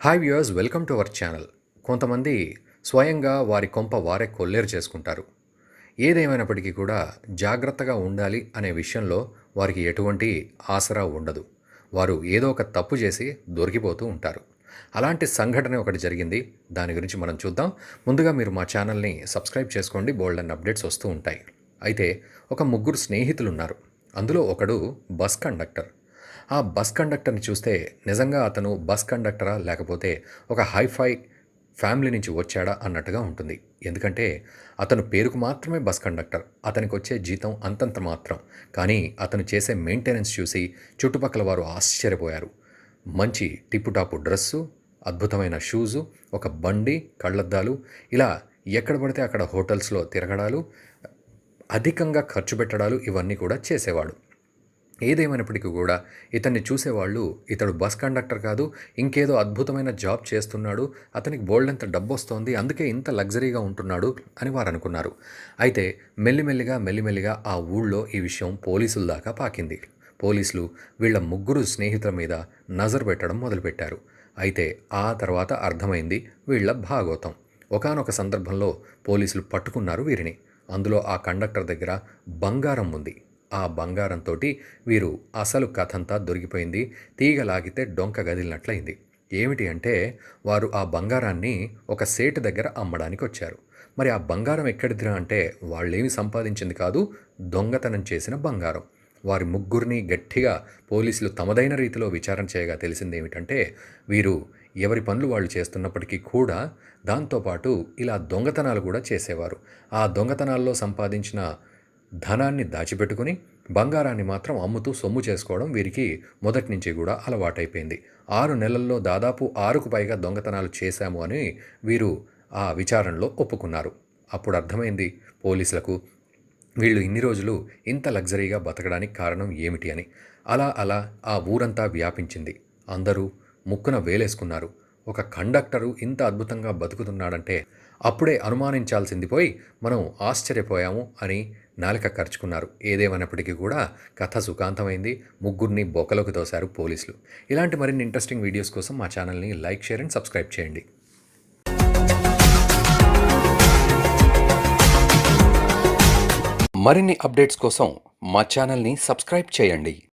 Hi viewers welcome to our channel కొంతమంది స్వయంగా వారి కొంప వారే కొల్లేరు చేసుకుంటారు. ఏదేమైనప్పటికీ కూడా జాగ్రత్తగా ఉండాలి అనే విషయంలో వారికి ఎటువంటి ఆసరా ఉండదు. వారు ఏదో ఒక తప్పు చేసి దొరికిపోతూ ఉంటారు. అలాంటి సంఘటన ఒకటి జరిగింది. దాని గురించి మనం చూద్దాం. ముందుగా మీరు మా ఛానల్ని సబ్స్క్రైబ్ చేసుకోండి. బోల్డ్ అండ్ అప్డేట్స్ వస్తూ ఉంటాయి. అయితే ఒక ముగ్గురు స్నేహితులు ఉన్నారు అందులో ఒకడు బస్ కండక్టర్. ఆ బస్ కండక్టర్ని చూస్తే నిజంగా అతను బస్ కండక్టరా లేకపోతే ఒక హైఫై ఫ్యామిలీ నుంచి వచ్చాడా అన్నట్టుగా ఉంటుంది. ఎందుకంటే అతను పేరుకు మాత్రమే బస్ కండక్టర్. అతనికి వచ్చే జీతం అంతంత మాత్రం. కానీ అతను చేసే మెయింటెనెన్స్ చూసి చుట్టుపక్కల వారు ఆశ్చర్యపోయారు. మంచి టిప్పుటాపు డ్రెస్సు అద్భుతమైన షూజు ఒక బండి కళ్ళద్దాలు ఇలా ఎక్కడ పడితే అక్కడ హోటల్స్లో తిరగడాలు అధికంగా ఖర్చు పెట్టడాలు ఇవన్నీ కూడా చేసేవాడు. ఏదేమైనప్పటికీ కూడా ఇతన్ని చూసేవాళ్ళు ఇతడు బస్ కండక్టర్ కాదు ఇంకేదో అద్భుతమైన జాబ్ చేస్తున్నాడు అతనికి బోల్డంత డబ్బు వస్తోంది అందుకే ఇంత లగ్జరీగా ఉంటున్నాడు అని వారు అనుకున్నారు అయితే మెల్లిమెల్లిగా మెల్లిమెల్లిగా ఆ ఊళ్ళో ఈ విషయం పోలీసుల దాకా పాకింది. పోలీసులు వీళ్ళ ముగ్గురు స్నేహితుల మీద నజర్ పెట్టడం మొదలుపెట్టారు. అయితే ఆ తర్వాత అర్థమైంది వీళ్ళ భాగోతం. ఒకానొక సందర్భంలో పోలీసులు పట్టుకున్నారు వీరిని. అందులో ఆ కండక్టర్ దగ్గర బంగారం ఉంది. ఆ బంగారంతో వీరు అసలు కథంతా దొరికిపోయింది. తీగ లాగితే డొంక గదిలినట్లయింది. ఏమిటి అంటే వారు ఆ బంగారాన్ని ఒక సేటు దగ్గర అమ్మడానికి వచ్చారు మరి ఆ బంగారం ఎక్కడిదిరా అంటే వాళ్ళేమి సంపాదించింది కాదు దొంగతనం చేసిన బంగారం. వారి ముగ్గురిని గట్టిగా పోలీసులు తమదైన రీతిలో విచారణ చేయగా తెలిసింది ఏమిటంటే వీరు ఎవరి పనులు వాళ్ళు చేస్తున్నప్పటికీ కూడా దాంతోపాటు ఇలా దొంగతనాలు కూడా చేసేవారు. ఆ దొంగతనాల్లో సంపాదించిన ధనాన్ని దాచిపెట్టుకుని బంగారాన్ని మాత్రం అమ్ముతూ సొమ్ము చేసుకోవడం వీరికి మొదటి నుంచి కూడా అలవాటైపోయింది. ఆరు నెలల్లో దాదాపు ఆరుకు పైగా దొంగతనాలు చేశాము అని వీరు ఆ విచారణలో ఒప్పుకున్నారు. అప్పుడు అర్థమైంది పోలీసులకు వీళ్ళు ఇన్ని రోజులు ఇంత లగ్జరీగా బతకడానికి కారణం ఏమిటి అని. అలా అలా ఆ ఊరంతా వ్యాపించింది. అందరూ ముక్కున వేలేసుకున్నారు. ఒక కండక్టరు ఇంత అద్భుతంగా బతుకుతున్నాడంటే అప్పుడే అనుమానించాల్సింది పోయి మనం ఆశ్చర్యపోయాము అని నాలిక ఖర్చుకున్నారు ఏదేమైనప్పటికీ కూడా కథ సుఖాంతమైంది. ముగ్గురిని బొక్కలోకి తోశారు పోలీసులు. ఇలాంటి మరిన్ని ఇంట్రెస్టింగ్ వీడియోస్ కోసం మా ఛానల్ని లైక్ షేర్ అండ్ సబ్స్క్రైబ్ చేయండి. మరిన్ని అప్డేట్స్ కోసం మా ఛానల్ని సబ్స్క్రైబ్ చేయండి.